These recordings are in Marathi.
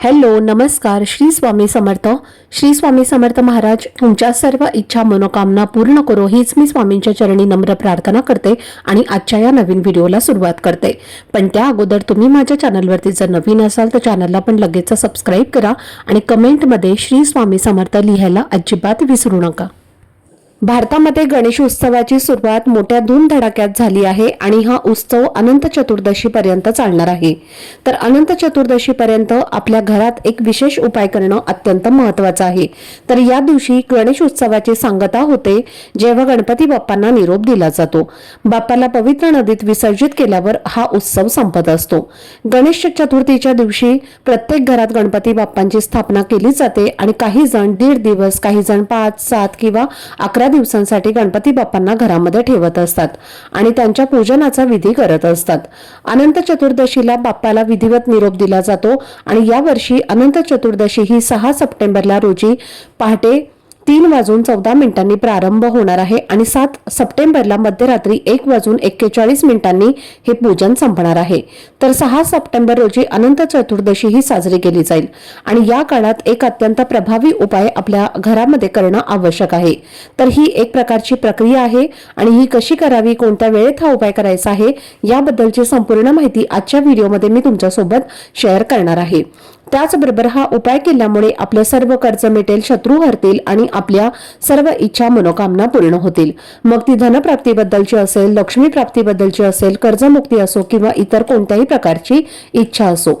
हॅलो नमस्कार. श्री स्वामी समर्थ. श्री स्वामी समर्थ महाराज तुमच्या सर्व इच्छा मनोकामना पूर्ण करो हीच मी स्वामींच्या चरणी नम्र प्रार्थना करते आणि आजच्या या नवीन व्हिडिओला सुरुवात करते. पण त्या अगोदर तुम्ही माझ्या चॅनलवरती जर नवीन असाल तर चॅनलला पण लगेच सबस्क्राईब करा आणि कमेंटमध्ये श्री स्वामी समर्थ लिहायला अजिबात विसरू नका. भारतामध्ये गणेश उत्सवाची सुरुवात मोठ्या धूमधडाक्यात झाली आहे आणि हा उत्सव अनंत चतुर्दशीपर्यंत चालणार आहे. तर अनंत चतुर्दशीपर्यंत आपल्या घरात एक विशेष उपाय करणं अत्यंत महत्वाचं आहे. तर या दिवशी गणेश उत्सवाची सांगता होते जेव्हा गणपती बाप्पांना निरोप दिला जातो. बाप्पाला पवित्र नदीत विसर्जित केल्यावर हा उत्सव संपत असतो. गणेश चतुर्थीच्या दिवशी प्रत्येक घरात गणपती बाप्पांची स्थापना केली जाते आणि काही जण दीड दिवस काही जण पाच सात किंवा अकरा दिवसांसाठी गणपती बाप्पांना घरामध्ये ठेवत असतात आणि त्यांच्या पूजनाचा विधी करत असतात. अनंत चतुर्दशीला बाप्पाला विधिवत निरोप दिला जातो आणि यावर्षी अनंत चतुर्दशी ही सहा सप्टेंबरला रोजी पहाटे तीन वाजून चौदा मिनिटांनी प्रारंभ होणार आहे आणि सात सप्टेंबरला मध्यरात्री एक वाजून एक्केचाळीस मिनिटांनी हे पूजन संपणार आहे. तर सहा सप्टेंबर रोजी अनंत चतुर्दशी ही साजरी केली जाईल आणि या काळात एक अत्यंत प्रभावी उपाय आपल्या घरामध्ये करणं आवश्यक आहे. तर ही एक प्रकारची प्रक्रिया आहे आणि ही कशी करावी कोणत्या वेळेत हा उपाय करायचा आहे याबद्दलची संपूर्ण माहिती आजच्या व्हिडिओमध्ये मी तुमच्यासोबत शेअर करणार आहे. त्याचबरोबर हा उपाय केल्यामुळे आपलं सर्व कर्ज मिटेल शत्रू हरतील आणि आपल्या सर्व इच्छा मनोकामना पूर्ण होतील. मग ती धनप्राप्तीबद्दलची असेल लक्ष्मी प्राप्तीबद्दलची असेल कर्जमुक्ती असो किंवा इतर कोणत्याही प्रकारची इच्छा असो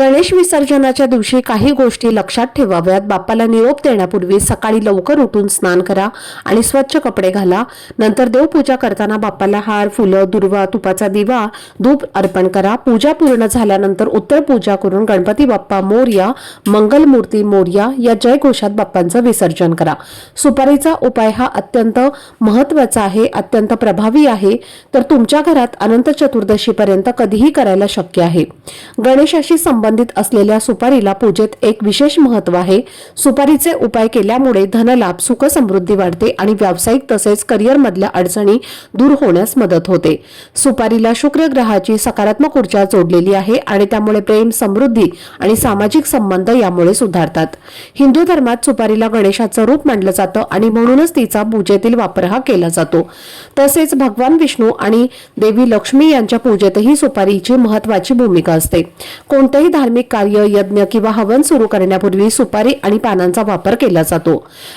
गणेश विसर्जनाच्या दिवशी काही गोष्टी लक्षात ठेवाव्यात. बाप्पाला निरोप देण्यापूर्वी सकाळी लवकर उठून स्नान करा आणि स्वच्छ कपडे घाला. नंतर देवपूजा करताना बाप्पाला हार फुलं दुर्वा तुपाचा दिवा धूप अर्पण करा. पूजा पूर्ण झाल्यानंतर उत्तर पूजा करून गणपती बाप्पा मोर्या मंगलमूर्ती मोर्या या जयघोषात बाप्पांचं विसर्जन करा. सुपारीचा उपाय हा अत्यंत महत्त्वाचा आहे अत्यंत प्रभावी आहे. तर तुमच्या घरात अनंत चतुर्दशीपर्यंत कधीही करायला शक्य आहे. गणेशाशी संबंधित असलेल्या सुपारीला पूजेत एक विशेष महत्त्व आहे. सुपारीचे उपाय केल्यामुळे धनलाभ सुख समृद्धी वाढते आणि व्यावसायिक तसेच करिअरमधल्या अडचणी दूर होण्यास मदत होते. सुपारीला शुक्र ग्रहाची सकारात्मक ऊर्जा जोडलेली आहे आणि त्यामुळे प्रेम समृद्धी आणि सामाजिक संबंध यामुळे सुधारतात. हिंदू धर्मात सुपारीला गणेशाचं रूप मानलं जातं आणि म्हणूनच तिचा पूजेतील वापर हा केला जातो. तसेच भगवान विष्णू आणि देवी लक्ष्मी यांच्या पूजेतही सुपारीची महत्वाची भूमिका असते. कोणत्याही कोणतेही धार्मिक कार्य यज्ञ किंवा हवन सुरू करण्यापूर्वी सुपारी आणि पानांचा वापर केला जातो.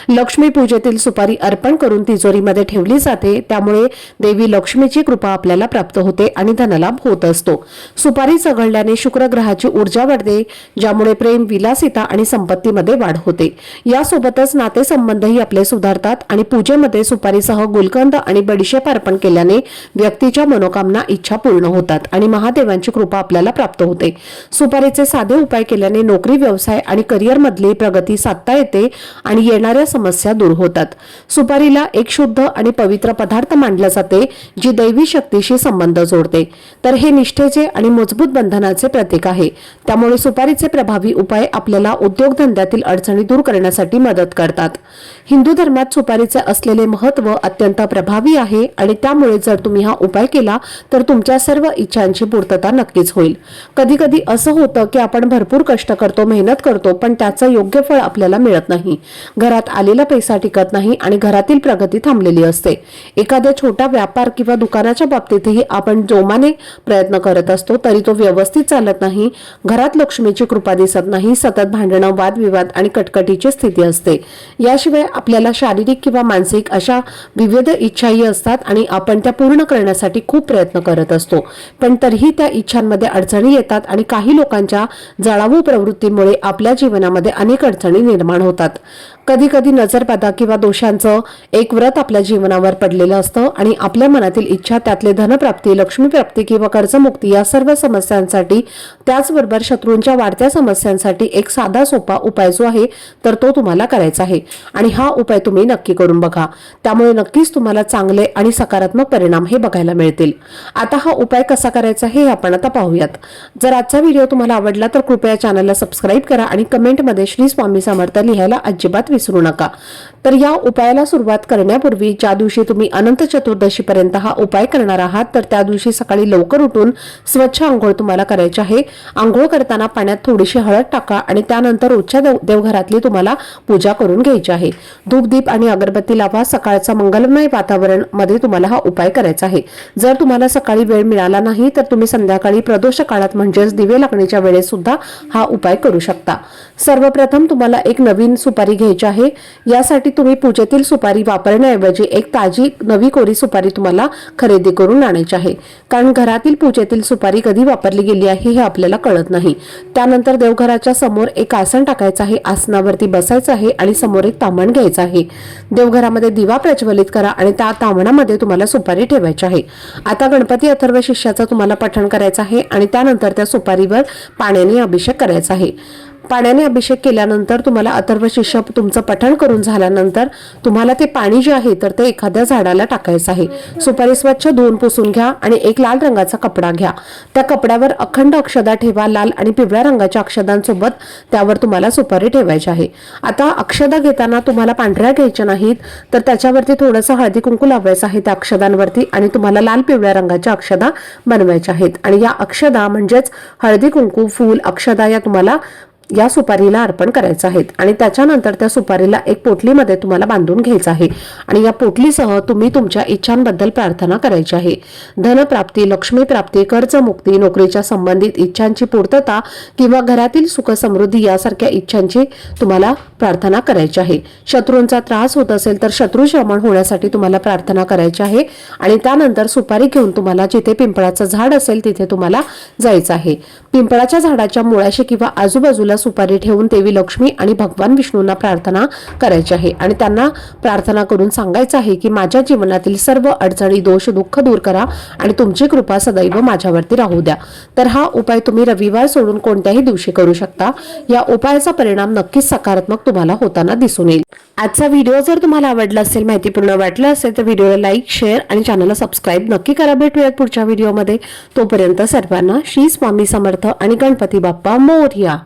लक्ष्मी पूजेतील सुपारी अर्पण करून तिजोरीमध्ये ठेवली जाते. त्यामुळे देवी लक्ष्मीची कृपा आपल्याला प्राप्त होते आणि धनलाभ होत असतो. सुपारी चघळल्याने शुक्र ग्रहाची ऊर्जा वाढते ज्यामुळे प्रेम विलासिता आणि संपत्तीमध्ये वाढ होते. यासोबतच नातेसंबंधही आपले सुधारतात आणि पूजेमध्ये सुपारीसह गुलकंद आणि बडीशेप अर्पण केल्याने व्यक्तीच्या मनोकामना इच्छा पूर्ण होतात आणि महादेवांची कृपा आपल्याला प्राप्त होते. सुपारी सुपारीचे साधे उपाय केल्याने नोकरी व्यवसाय आणि करिअरमधली प्रगती साधता येते आणि येणाऱ्या समस्या दूर होतात. सुपारीला एक शुद्ध आणि पवित्र पदार्थ मानला जाते जी दैवी शक्तीशी संबंध जोडते. तर हे निष्ठेचे आणि मजबूत बंधनाचे प्रतीक आहे. त्यामुळे सुपारीचे प्रभावी उपाय आपल्याला उद्योगधंद्यातील अडचणी दूर करण्यासाठी मदत करतात. हिंदू धर्मात सुपारीचे असलेले महत्त्व अत्यंत प्रभावी आहे आणि त्यामुळे जर तुम्ही हा उपाय केला तर तुमच्या सर्व इच्छांची पूर्तता नक्कीच होईल. कधी कधी असं होतं की आपण भरपूर कष्ट करतो मेहनत करतो पण त्याचं योग्य फळ आपल्याला मिळत नाही. घरात आलेला पैसा टिकत नाही आणि घरातील प्रगती थांबलेली असते. एखाद्या छोटा व्यापार किंवा दुकानाच्या बाबतीतही आपण जोमाने प्रयत्न करत असतो तरी तो व्यवस्थित चालत नाही. घरात लक्ष्मीची कृपा दिसत नाही सतत भांडणं वादविवाद आणि कटकटीची स्थिती असते. याशिवाय आपल्याला शारीरिक किंवा मानसिक अशा विविध इच्छाही असतात आणि आपण त्या पूर्ण करण्यासाठी खूप प्रयत्न करत असतो. पण तरीही त्या इच्छांमध्ये अडचणी येतात आणि काही लोकांना लोकांच्या जळावू प्रवृत्तीमुळे आपल्या जीवनामध्ये अनेक अडचणी निर्माण होतात. कधी कधी नजरबाधा किंवा दोषांचं एक व्रत आपल्या जीवनावर पडलेलं असतं आणि आपल्या मनातील इच्छा त्यातले धनप्राप्ती लक्ष्मीप्राप्ती किंवा कर्जमुक्ती या सर्व समस्यांसाठी त्याचबरोबर शत्रूंच्या वाढत्या समस्यांसाठी एक साधा सोपा उपाय जो आहे तर तो तुम्हाला करायचा आहे. आणि हा उपाय तुम्ही नक्की करून बघा. त्यामुळे नक्कीच तुम्हाला चांगले आणि सकारात्मक परिणाम हे बघायला मिळतील. आता हा उपाय कसा करायचा हे आपण आता पाहूयात. जर आजचा व्हिडिओ तुम्हाला आवडला तर कृपया चॅनलला सबस्क्राईब करा आणि कमेंटमध्ये श्री स्वामी समर्थ लिहायला अजिबात विसरू नका. तर या उपायाला सुरुवात करण्यापूर्वी ज्या दिवशी तुम्ही अनंत चतुर्दशीपर्यंत हा उपाय करणार आहात तर त्या दिवशी सकाळी लवकर उठून स्वच्छ आंघोळ तुम्हाला करायची आहे. आंघोळ करताना पाण्यात थोडीशी हळद टाका आणि त्यानंतर रोजच्या देव देवघरातली तुम्हाला पूजा करून घ्यायची आहे. धूपदीप आणि अगरबत्ती लावा. सकाळचा मंगलमय वातावरणमध्ये तुम्हाला हा उपाय करायचा आहे. जर तुम्हाला सकाळी वेळ मिळाला नाही तर तुम्ही संध्याकाळी प्रदोष काळात म्हणजेच दिवे लागण्याच्या वेळेस सुद्धा हा उपाय करू शकता. सर्वप्रथम तुम्हाला एक नवीन सुपारी घ्यायची आहे. यासाठी तुम्ही पूजेतील सुपारी वापरण्याऐवजी एक ताजी नवी कोरी सुपारी तुम्हाला खरेदी करून आणायची आहे. कारण घरातील पूजेतील सुपारी कधी वापरली गेली आहे हे आपल्याला कळत नाही. त्यानंतर देवघराच्या समोर एक आसन टाकायचं आहे. आसनावरती बसायचं आहे आणि समोर एक तामण घ्यायचं आहे. देवघरामध्ये दिवा प्रज्वलित करा आणि त्या तामणामध्ये तुम्हाला सुपारी ठेवायची आहे. आता गणपती अथर्व शिष्याचं तुम्हाला पठण करायचं आहे आणि त्यानंतर त्या सुपारीवर पाण्याने अभिषेक करायचा आहे. पाण्याने अभिषेक केल्यानंतर तुम्हाला अथर्व शिष्य तुमचं पठण करून झाल्यानंतर तुम्हाला ते पाणी जे आहे तर ते एखाद्या झाडाला टाकायचं आहे. सुपारी स्वच्छ धुवून पुसून घ्या आणि एक लाल रंगाचा कपडा घ्या. त्या कपड्यावर अखंड अक्षदा ठेवा लाल आणि पिवळ्या रंगाच्या अक्षदांसोबत त्यावर तुम्हाला सुपारी ठेवायची आहे. आता अक्षदा घेताना तुम्हाला पांढऱ्या घ्यायच्या नाहीत तर त्याच्यावरती थोडंसं हळदी कुंकू लावायचं आहे त्या अक्षदांवरती आणि तुम्हाला लाल पिवळ्या रंगाच्या अक्षदा बनवायच्या आहेत. आणि या अक्षदा म्हणजेच हळदी कुंकू फूल अक्षदा या तुम्हाला या सुपारीला अर्पण करायचं आहे आणि त्याच्यानंतर त्या सुपारीला एक पोटलीमध्ये तुम्हाला बांधून घ्यायचं आहे. आणि या पोटलीसह तुम्ही तुमच्या इच्छांबद्दल प्रार्थना करायची आहे. धनप्राप्ती लक्ष्मी प्राप्ती कर्जमुक्ती नोकरीच्या संबंधित इच्छांची पूर्तता किंवा घरातील सुख समृद्धी यासारख्या इच्छांची तुम्हाला प्रार्थना करायची आहे. शत्रूंचा त्रास होत असेल तर शत्रू श्रमण होण्यासाठी तुम्हाला प्रार्थना करायची आहे. आणि त्यानंतर सुपारी घेऊन तुम्हाला जिथे पिंपळाचं झाड असेल तिथे तुम्हाला जायचं आहे. पिंपळाच्या झाडाच्या मुळाशी किंवा आजूबाजूला सुपारी ठेवून देवी लक्ष्मी आणि भगवान विष्णूंना प्रार्थना करायची आहे. आणि त्यांना प्रार्थना करून सांगायचं आहे की माझ्या जीवनातील सर्व अडचणी दोष दुःख दूर करा आणि तुमची कृपा सदैव माझ्यावरती राहू द्या. तर हा उपाय तुम्ही रविवार सोडून कोणत्याही दिवशी करू शकता. या उपायाचा परिणाम नक्कीच सकारात्मक तुम्हाला होताना दिसून येईल. आजचा व्हिडिओ जर तुम्हाला आवडला असेल माहितीपूर्ण वाटलं असेल तर व्हिडिओला लाईक शेअर आणि चॅनलला सबस्क्राईब नक्की करा. भेटूयात पुढच्या व्हिडिओमध्ये. तोपर्यंत सर्वांना श्री स्वामी समर्थ आणि गणपती बाप्पा मोरया.